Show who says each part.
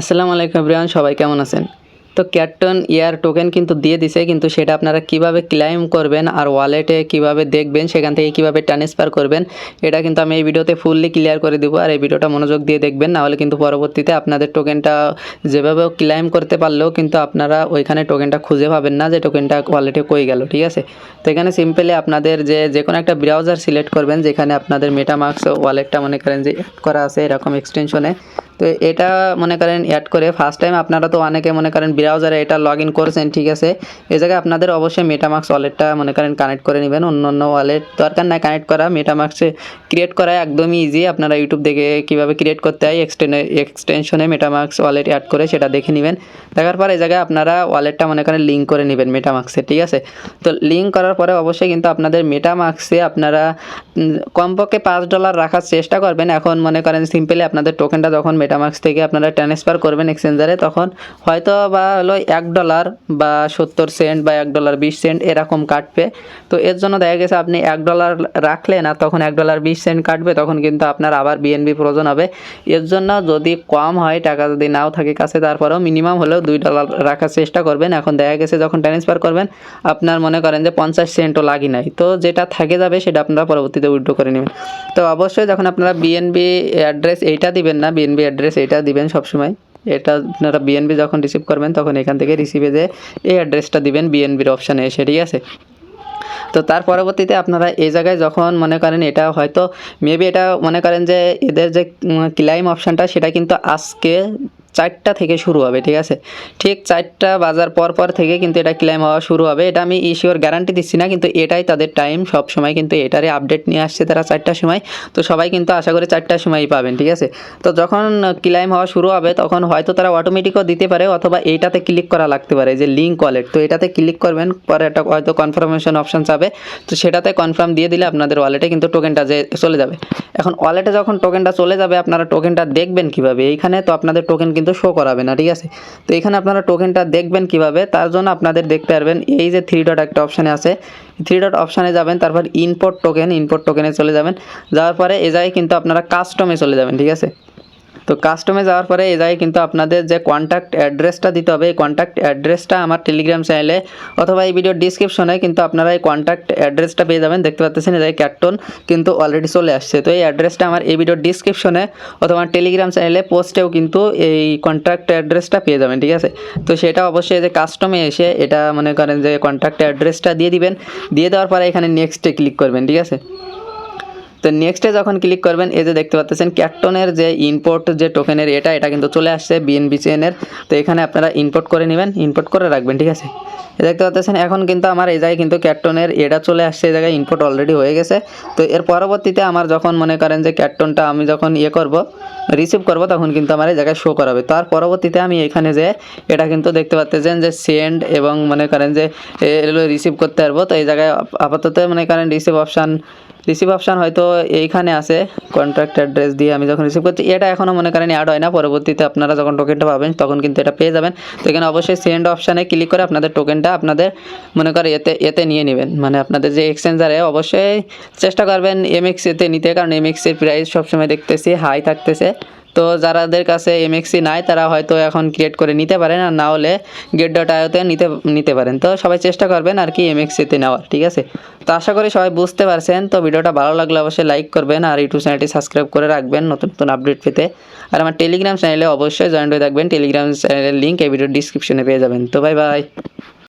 Speaker 1: আসসালামু আলাইকুম এভরিওয়ান, সবাই কেমন আছেন? তো ক্যাটন ইয়ার টোকেন কিন্তু দিয়ে দিছে, কিন্তু সেটা আপনারা কীভাবে ক্লাইম করবেন আর ওয়ালেটে কীভাবে দেখবেন, সেখান থেকে কীভাবে ট্রান্সফার করবেন, এটা কিন্তু আমি এই ভিডিওতে ফুললি ক্লিয়ার করে দিব আর এই ভিডিওটা মনোযোগ দিয়ে দেখবেন নাহলে কিন্তু পরবর্তীতে আপনাদের টোকেনটা যেভাবে ক্লাইম করতে পারলেও কিন্তু আপনারা ওইখানে টোকেনটা খুঁজে পাবেন না যে টোকেনটা ওয়ালেটে কই গেল, ঠিক আছে? তো এখানে সিম্পলি আপনাদের যে যে কোনো একটা ব্রাউজার সিলেক্ট করবেন, যেখানে আপনাদের মেটামার্কস ওয়ালেটটা মনে করেন যে করা আছে, এরকম এক্সটেনশনে তো এটা মনে করেন অ্যাড করে ফার্স্ট টাইম আপনারা তো অনেকে মনে করেন ব্রাউজারে এটা লগ ইন করছেন, ঠিক আছে? এই জায়গায় আপনাদের অবশ্যই মেটামার্কস ওয়ালেটটা মনে করেন কানেক্ট করে নেবেন অন্য অন্য ওয়ালেট দরকার নাই কানেক্ট করা। মেটামার্কসে ক্রিয়েট করা একদমই ইজি আপনারা ইউটিউব দেখে কীভাবে ক্রিয়েট করতে হয় এক্সটেনে এক্সটেনশনে মেটামার্কস ওয়ালেট অ্যাড করে সেটা দেখে নেবেন। দেখার পর এই জায়গায় আপনারা ওয়ালেটটা মনে করেন লিঙ্ক করে নেবেন মেটামার্কসে ঠিক আছে? তো লিঙ্ক করার পরে অবশ্যই কিন্তু আপনাদের মেটামার্কসে আপনারা কমপক্ষে পাঁচ ডলার রাখার চেষ্টা করবেন। এখন মনে করেন সিম্পলি আপনাদের টোকেনটা যখন মেটামার্কস থেকে আপনারা ট্রান্সফার করবেন এক্সচেঞ্জারে তখন হয়তো বা হলো এক ডলার বা সত্তর সেন্ট বা এক ডলার বিশ সেন্ট এরকম কাটবে। তো এর জন্য দেখা গেছে আপনি এক ডলার রাখলেন আর তখন এক ডলার বিশ সেন্ট কাটবে, তখন কিন্তু আপনার আবার বিএনবি প্রয়োজন হবে। এর জন্য যদি কম হয়, টাকা যদি নাও থাকে কাছে, তারপরেও মিনিমাম হলেও দুই ডলার রাখার চেষ্টা করবেন। এখন দেখা গেছে যখন ট্রান্সফার করবেন, আপনার মনে করেন যে পঞ্চাশ সেন্টও লাগি নাই। তো যেটা থাকে যাবে, সেটা আপনারা পরবর্তীতে উইথড্র করে নেবেন। তো অবশ্যই যখন আপনারা বিএনবি অ্যাড্রেস এইটা দিবেন না বিএনবি এইটা দিবেন সবসময়। এটা আপনারা বিএনবি যখন রিসিভ করবেন, তখন এখান থেকে রিসিভে যে এই অ্যাড্রেসটা দিবেন বিএনবির অপশানে এসে, ঠিক আছে? তো তার পরবর্তীতে আপনারা এই জায়গায় যখন মনে করেন এটা হয়তো মেবি এটা মনে করেন যে এদের যে ক্লাইম অপশানটা সেটা কিন্তু আজকে চারটা থেকে শুরু হবে, ঠিক আছে? ঠিক চারটা বাজার পর পর থেকে কিন্তু এটা ক্লেম হওয়া শুরু হবে। এটা আমি ইস্যুর গ্যারান্টি দিচ্ছি না, কিন্তু এটাই তাদের টাইম সব সময় কিন্তু এটারই আপডেট নিয়ে আসছে তারা চারটার সময়। তো সবাই কিন্তু আশা করি চারটার সময়ই পাবেন, ঠিক আছে? তো যখন ক্লাইম হওয়া শুরু হবে, তখন হয়তো তারা অটোমেটিকও দিতে পারে, অথবা এইটাতে ক্লিক করা লাগতে পারে, যে লিঙ্ক ওয়ালেট তো এটাতে ক্লিক করবেন, পরে একটা হয়তো কনফার্মেশন অপশান যাবে তো সেটাতে কনফার্ম দিয়ে দিলে আপনাদের ওয়ালেটে কিন্তু টোকেনটা যে চলে যাবে। এখন ওয়ালেটে যখন টোকেনটা চলে যাবে, আপনারা টোকেনটা দেখবেন কীভাবে? এইখানে তো আপনাদের টোকেন কিন্তু শো করাবে না, ঠিক আছে? তো এখানে আপনারা টোকেনটা দেখবেন কীভাবে, তার জন্য আপনাদের দেখতে পারবেন, এই যে থ্রি ডট একটা অপশানে আছে। থ্রি ডট অপশানে যাবেন, তারপর ইনপোর্ট টোকেন ইনপোর্ট টোকেনে চলে যাবেন। যাওয়ার পরে এ জায়গায় কিন্তু আপনারা কাস্টমে চলে যাবেন, ঠিক আছে? তো কাস্টমে যাওয়ার পরে এই জায়গায় কিন্তু আপনাদের যে কন্ট্যাক্ট অ্যাড্রেসটা দিতে হবে, এই কন্ট্যাক্ট অ্যাড্রেসটা আমার টেলিগ্রাম চ্যানেলে অথবা এই ভিডিওর ডিসক্রিপশনে কিন্তু আপনারা এই কন্ট্যাক্ট অ্যাড্রেসটা পেয়ে যাবেন। দেখতে পাচ্ছেন এই জায়গায় কিন্তু অলরেডি চলে আসছে। তো এই অ্যাড্রেসটা আমার এই ভিডিওর ডিসক্রিপশনে অথবা টেলিগ্রাম চ্যানেলে পোস্টেও কিন্তু এই কন্ট্যাক্ট অ্যাড্রেসটা পেয়ে যাবেন, ঠিক আছে? তো সেটা অবশ্যই যে কাস্টমে এসে এটা মনে করেন যে কন্ট্যাক্ট অ্যাড্রেসটা দিয়ে দিবেন। দিয়ে দেওয়ার পরে এখানে নেক্সটে ক্লিক করবেন, ঠিক আছে? তো নেক্সটে যখন ক্লিক করবেন, এই যে দেখতে পাচ্ছেন ক্যাটনের যে ইম্পোর্ট যে টোকেনের এটা এটা কিন্তু চলে আসছে বিএনবি চেনের তো এখানে আপনারা ইম্পোর্ট করে নেবেন ইম্পোর্ট করে রাখবেন, ঠিক আছে? দেখতে পাচ্ছেন, এখন কিন্তু আমার এই জায়গায় কিন্তু ক্যাটনের এটা চলে আসছে, এই জায়গায় ইনপুট অলরেডি হয়ে গেছে। তো এর পরবর্তীতে আমার যখন মনে করেন যে ক্যাটনটা আমি যখন ইয়ে করব রিসিভ করব, তখন কিন্তু আমার এই জায়গায় শো করাবে। তার পরবর্তীতে আমি এখানে যে এটা কিন্তু দেখতে পাচ্ছেন যে সেন্ড এবং মনে করেন যে এগুলো রিসিভ করতে পারব। তো এই জায়গায় আপাতত মনে করেন রিসিভ অপশান রিসিভ অপশান হয়তো এইখানে আছে কন্ট্রাক্ট অ্যাড্রেস দিয়ে আমি যখন রিসিভ করছি, এটা এখনও মনে করেন অ্যাড হয় না, পরবর্তীতে আপনারা যখন টোকেনটা পাবেন, তখন কিন্তু এটা পেয়ে যাবেন। তো এখানে অবশ্যই সেন্ড অপশানে ক্লিক করে আপনাদের টোকেনটা আপনাদের মনে করে এতে এতে নিয়ে নেবেন। মানে আপনাদের যে এক্সচেঞ্জারে অবশ্যই চেষ্টা করবেন এম এক্স এতে নিতে, কারণ এম এক্সের প্রাইস সবসময় দেখতেছি হাই থাকতেছে। তো যারাদের কাছে এমএক্সি নাই, তারা হয়তো এখন ক্রিয়েট করে নিতে পারেন আর না হলে গেট ডট আয়োতে নিতে নিতে পারেন। তো সবাই চেষ্টা করবেন আর কি এমএক্সিতে নেওয়ার, ঠিক আছে? তো আশা করি সবাই বুঝতে পারছেন। তো ভিডিওটা ভালো লাগলে অবশ্যই লাইক করবেন আর ইউটিউব চ্যানেলটি সাবস্ক্রাইব করে রাখবেন নতুন নতুন আপডেট পেতে। আর আমার টেলিগ্রাম চ্যানেলে অবশ্যই জয়েন হয়ে থাকবেন। টেলিগ্রাম চ্যানেলের লিঙ্ক এই ভিডিওর ডিসক্রিপশনে পেয়ে যাবেন। তো বাই বাই